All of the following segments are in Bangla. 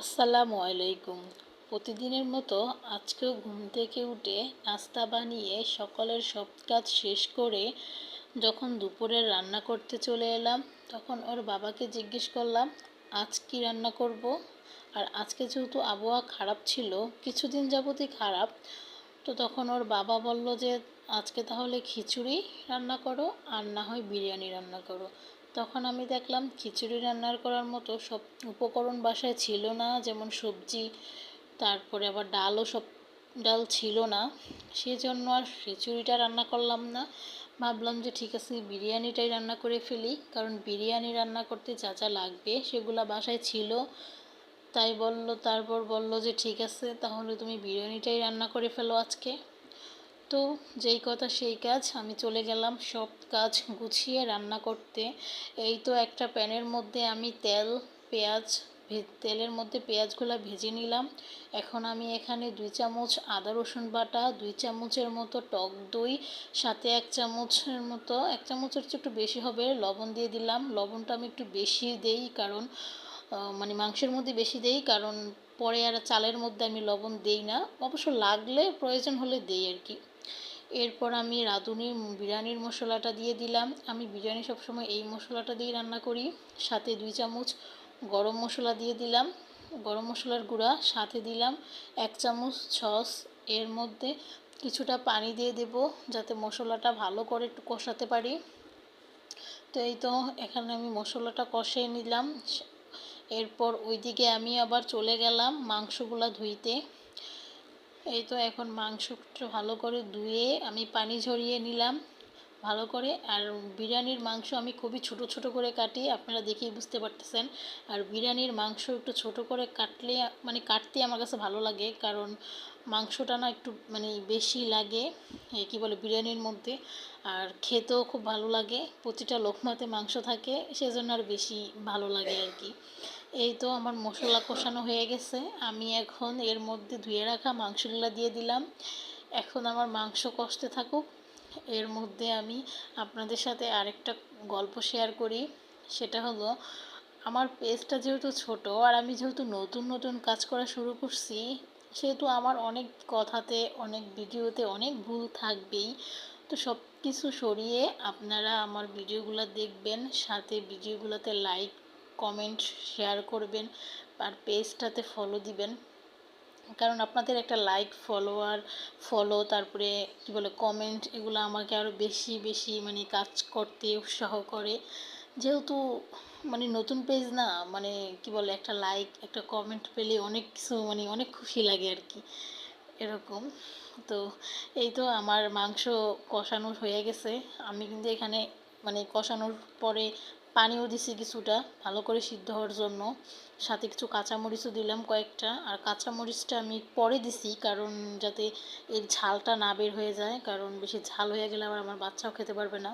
আসসালামু আলাইকুম। প্রতিদিনের মতো আজকেও ঘুম থেকে উঠে নাস্তা বানিয়ে সকালের সব কাজ শেষ করে যখন দুপুরে রান্না করতে চলে এলাম, তখন ওর বাবাকে জিজ্ঞেস করলাম, আজ কি রান্না করব? আর আজকে যেহেতু আবহাওয়া খারাপ ছিল, কিছুদিন যাবতই খারাপ, তো তখন ওর বাবা বলল যে, আজকে তাহলে খিচুড়ি রান্না করো আর না হয় বিরিয়ানি রান্না করো। তখন আমি দেখলাম খিচুড়ি রান্নার করার মতো সব উপকরণ বাসায় ছিল না, যেমন সবজি, তারপরে আবার ডালও সব, ডাল ছিল না। সেজন্য আর খিচুড়িটা রান্না করলাম না। ভাবলাম যে ঠিক আছে, বিরিয়ানিটাই রান্না করে ফেলি, কারণ বিরিয়ানি রান্না করতে যা যা লাগবে সেগুলো বাসায় ছিল। তাই বলল, তারপর বলল যে ঠিক আছে, তাহলে তুমি বিরিয়ানিটাই রান্না করে ফেলো আজকে। তো যেই কথা সেই কাজ, আমি চলে গেলাম সব কাজ গুছিয়ে রান্না করতে। এই তো একটা প্যানের মধ্যে আমি তেল, পেঁয়াজ তেলের মধ্যে পেঁয়াজগুলো ভেজে নিলাম। এখন আমি এখানে দুই চামচ আদা রসুন বাটা, দুই চামচের মতো টক দই, সাথে এক চামচের মতো, এক চামচের চেয়ে একটু বেশি হবে, লবণ দিয়ে দিলাম। লবণটা আমি একটু বেশি দেই কারণ মানে মাংসের মধ্যে বেশি দেই কারণ পরে আর চালের মধ্যে আমি লবণ দেই না। অবশ্য লাগলে, প্রয়োজন হলে দেই আর কি। এরপর আমি রাঁধুনি বিরিয়ানির মশলাটা দিয়ে দিলাম। আমি বিরিয়ানি সবসময় এই মশলাটা দিয়ে রান্না করি। সাথে দুই চামচ গরম মশলা দিয়ে দিলাম। গরম মশলার গুঁড়া সাথে দিলাম এক চামচ সস। এর মধ্যে কিছুটা পানি দিয়ে দেব যাতে মশলাটা ভালো করে একটু কষাতে পারি। তো এই তো এখানে আমি মশলাটা কষিয়ে নিলাম। এরপর ওইদিকে আমি আবার চলে গেলাম মাংসগুলা ধুইতে। এই তো এখন মাংসটা ভালো করে ধুয়ে আমি পানি ঝরিয়ে নিলাম ভালো করে। আর বিরিয়ানির মাংস আমি খুবই ছোট ছোট করে কাটি, আপনারা দেখেই বুঝতে পারতেছেন। আর বিরিয়ানির মাংস একটু ছোট করে কাটলে মানে কাটতে আমার কাছে ভালো লাগে, কারণ মাংসটা না একটু মানে বেশি লাগে কি বলে, বিরিয়ানির মধ্যে। আর খেতেও খুব ভালো লাগে, প্রতিটা লোকমাতে মাংস থাকে, সেজন্য আর বেশি ভালো লাগে আর কি। এই তো আমার মশলা কষানো হয়ে গেছে। আমি এখন এর মধ্যে ধুয়ে রাখা মাংসগুলো দিয়ে দিলাম। এখন আমার মাংস কষতে থাকুক। এর মধ্যে আমি আপনাদের সাথে আরেকটা গল্প শেয়ার করি। সেটা হলো, আমার পেজটা যেহেতু ছোট আর আমি যেহেতু নতুন নতুন কাজ করা শুরু করছি, সেহেতু আমার অনেক কথাতে, অনেক ভিডিওতে অনেক ভুল থাকবেই। তো সব কিছু সরিয়ে আপনারা আমার ভিডিওগুলো দেখবেন, সাথে ভিডিওগুলোতে লাইক কমেন্ট শেয়ার করবেন আর পেজটাতে ফলো দিবেন। কারণ আপনাদের একটা লাইক ফলোয়ার ফলো তারপরে কী বলে কমেন্ট এগুলো আমাকে আরও বেশি বেশি মানে কাজ করতে উৎসাহ করে। যেহেতু মানে নতুন পেজ না মানে কি বলে একটা লাইক একটা কমেন্ট পেলে অনেক কিছু মানে অনেক খুশি লাগে আর কি এরকম। তো এই তো আমার মাংস কষানো হয়ে গেছে। আমি কিন্তু এখানে মানে কষানোর পরে পানিও দিছি কিছুটা, ভালো করে সিদ্ধ হওয়ার জন্য। সাথে কিছু কাঁচামরিচও দিলাম কয়েকটা, আর কাঁচামরিচটা আমি পরে দিছি কারণ যাতে এর ঝালটা না বের হয়ে যায়, কারণ বেশি ঝাল হয়ে গেলে আবার আমার বাচ্চাও খেতে পারবে না।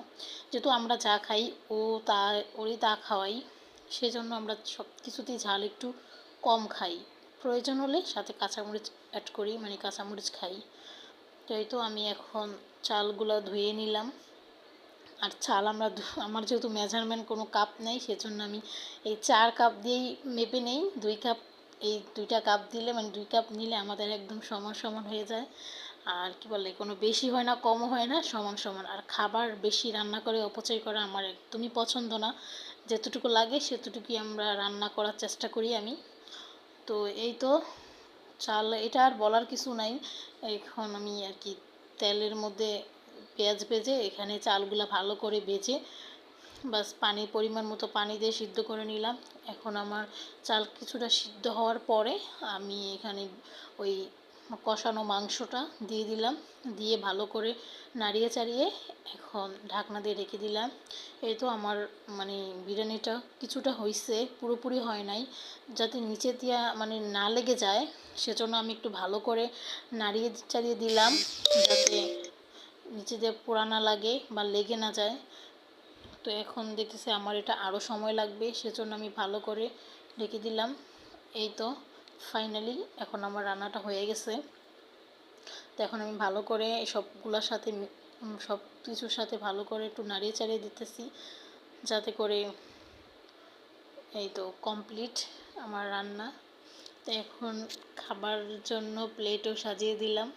যেহেতু আমরা যা খাই, ও তা, ওরই তা খাওয়াই, সেজন্য আমরা সব কিছুতেই ঝাল একটু কম খাই। প্রয়োজন হলে সাথে কাঁচামরিচ অ্যাড করি মানে কাঁচামরিচ খাই। তো এই তো আমি এখন চালগুলো ধুয়ে নিলাম। আর চাল আমরা আমার যেহেতু মেজারমেন্ট কোনো কাপ নেই, সেজন্য আমি এই চার কাপ দিয়েই মেপে নেই। দুই কাপ এই দুইটা কাপ দিলে মানে দুই কাপ নিলে আমাদের একদম সমান সমান হয়ে যায়। আর কি বলে, কোনো বেশি হয় না, কমও হয় না, সমান সমান। আর খাবার বেশি রান্না করে, অপচয় করা আমার একদমই পছন্দ না। যেতটুকু লাগে, সেতটুকুই আমরা রান্না করার চেষ্টা করি আমি। তো এই তো, চাল, এটা আর বলার কিছু নাই। এখন আমি আর কি তেলের মধ্যে পেঁয়াজ ভেজে এখানে চালগুলো ভালো করে ভেজে বাস পানি পরিমাণ মতো পানি দিয়ে সিদ্ধ করে নিলাম। এখন আমার চাল কিছুটা সিদ্ধ হওয়ার পরে আমি এখানে ওই কষানো মাংসটা দিয়ে দিলাম। দিয়ে ভালো করে নাড়িয়ে চাড়িয়ে এখন ঢাকনা দিয়ে রেখে দিলাম। এই তো আমার মানে বিরিয়ানিটা কিছুটা হয়েছে পুরোপুরি হয় নাই। যাতে নিচে দিয়া মানে না লেগে যায়, সেজন্য আমি একটু ভালো করে নাড়িয়ে চাড়িয়ে দিলাম। যাতে নিচে পোড়া না লাগে বা লেগে না যায়। তো এখন দেখতেছি আমার এটা আরও সময় লাগবে, সেজন্য আমি ভালো করে রেখে দিলাম। এই তো ফাইনালি এখন আমার রান্নাটা হয়ে গেছে। তো এখন আমি ভালো করে সবগুলোর সাথে সব কিছুর সাথে ভালো করে একটু নাড়িয়ে চাড়িয়ে দিতেছি। যাতে করে এই তো কমপ্লিট আমার রান্না। তো এখন খাবার জন্য প্লেটও সাজিয়ে দিলাম।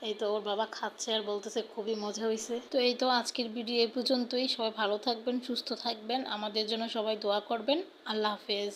এই তো ওর বাবা খাচ্ছে আর বলতেছে খুবই মজা হয়েছে তো এই তো আজকের ভিডিও এই পর্যন্তই। সবাই ভালো থাকবেন, সুস্থ থাকবেন। আমাদের জন্য সবাই দোয়া করবেন। আল্লাহ হাফেজ।